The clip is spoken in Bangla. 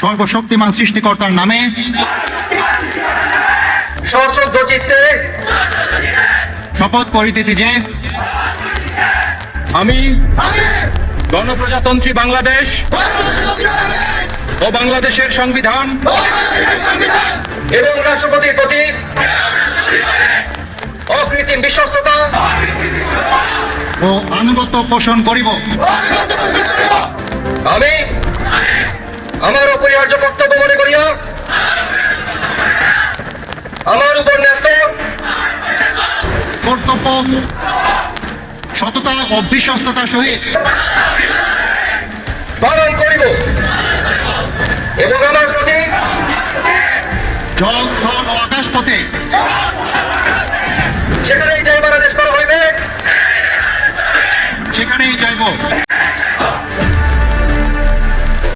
সর্বশক্তিমান সৃষ্টিকর্তার নামে সশ্রদ্ধ চিত্তে শপথ করিতেছি যে আমি গণপ্রজাতন্ত্রী বাংলাদেশ ও বাংলাদেশের সংবিধান এবং রাষ্ট্রপতির প্রতি অকৃত্রিম বিশ্বস্ততা ও আনুগত্য পোষণ করিব। আমি আমার অপরিহার্য কর্তব্য মনে করিয়া আমার উপর ন্যস্ত কর্তব্য সততা ও বিশ্বস্ততার সহিত পালন করিব এবং আমার প্রতি জল স্নান ও আকাশ পথে